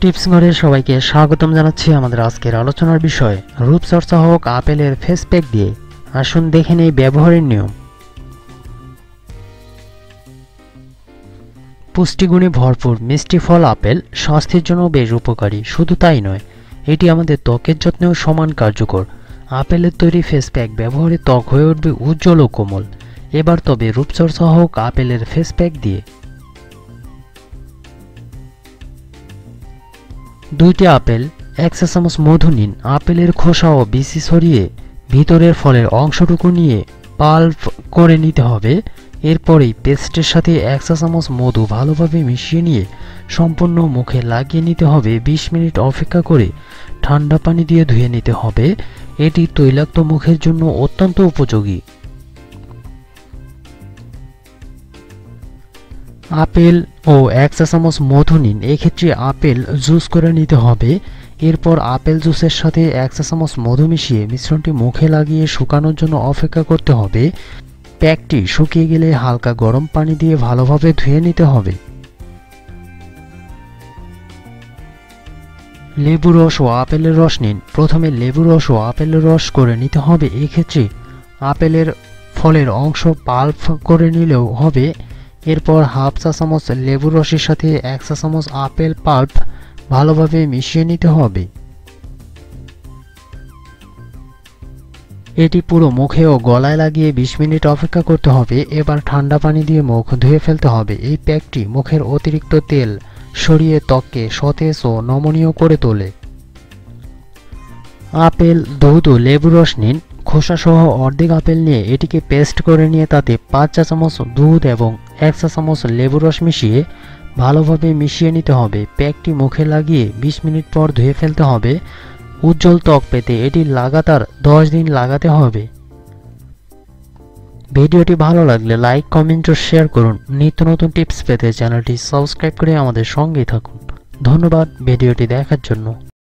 Tips ঘরের সবাইকে স্বাগতম জানাচ্ছি আমাদের আজকের আলোচনার বিষয়, রূপচর্চা হোক আপেলের ফেস প্যাক দিয়ে। আসুন দেখে নেই ব্যবহারের নিয়ম। পুষ্টিগুণে ভরপুর মিষ্টি ফল আপেল স্বাস্থ্যের জন্য বেশ উপকারী, শুধু তাই নয়, এটি আমাদের ত্বকের যত্নেও সমান কার্যকর। আপেলের তৈরি ফেস প্যাক ব্যবহারে ত্বক হয়ে উঠবে উজ্জ্বল ও কোমল। এবার তবে রূপচর্চা হোক আপেলের ফেস প্যাক দিয়ে। দুইটি আপেল, এক চামচ মধু নিন আপেলের খোসা ও বিচি সরিয়ে ভিতরের ফলের অংশটুকু নিয়ে পাল্প করে নিতে হবে। এরপরেই পেস্টের সাথে এক চা চামচ মধু ভালোভাবে মিশিয়ে নিয়ে সম্পূর্ণ মুখে লাগিয়ে নিতে হবে। ২০ মিনিট অপেক্ষা করে ঠান্ডা পানি দিয়ে ধুয়ে নিতে হবে। এটি তৈলাক্ত মুখের জন্য অত্যন্ত উপযোগী। আপেল ও এক চা চামচ মধু নিন। এক্ষেত্রে আপেল জুস করে নিতে হবে। এরপর আপেল জুসের সাথে এক চা চামচ মধু মিশিয়ে মিশ্রণটি মুখে লাগিয়ে শুকানোর জন্য অপেক্ষা করতে হবে। প্যাকটি শুকিয়ে গেলে হালকা গরম পানি দিয়ে ভালোভাবে ধুয়ে নিতে হবে। লেবু রস ও আপেলের রস নিন। প্রথমে লেবু রস ও আপেলের রস করে নিতে হবে। এক্ষেত্রে আপেলের ফলের অংশ পাল্প করে নিলেও হবে। এরপর হাফ চা চামচ লেবুর রসের সাথে এক চা চামচ আপেল পাল্প ভালোভাবে মিশিয়ে নিতে হবে। এটি পুরো মুখে ও গলায় লাগিয়ে ২০ মিনিট অপেক্ষা করতে হবে। এবার ঠান্ডা পানি দিয়ে মুখ ধুয়ে ফেলতে হবে। এই প্যাকটি মুখের অতিরিক্ত তেল, সরিয়ে ত্বককে সতেজ ও নমনীয় করে তোলে। আপেল, দুধ ও লেবু রস নিন। খোসা সহ অর্ধেক আপেল নিয়ে এটিকে পেস্ট করে নিয়ে তাতে পাঁচ চা চামচ দুধ এবং এক চা চামচ লেবু রস মিশিয়ে ভালোভাবে মিশিয়ে নিতে হবে। প্যাকটি মুখে লাগিয়ে ২০ মিনিট পর ধুয়ে ফেলতে হবে। উজ্জ্বল ত্বক পেতে এটি লাগাতার দশ দিন লাগাতে হবে। ভিডিওটি ভালো লাগলে লাইক, কমেন্ট ও শেয়ার করুন। নিত্য নতুন টিপস পেতে চ্যানেলটি সাবস্ক্রাইব করে আমাদের সঙ্গেই থাকুন। ধন্যবাদ ভিডিওটি দেখার জন্য।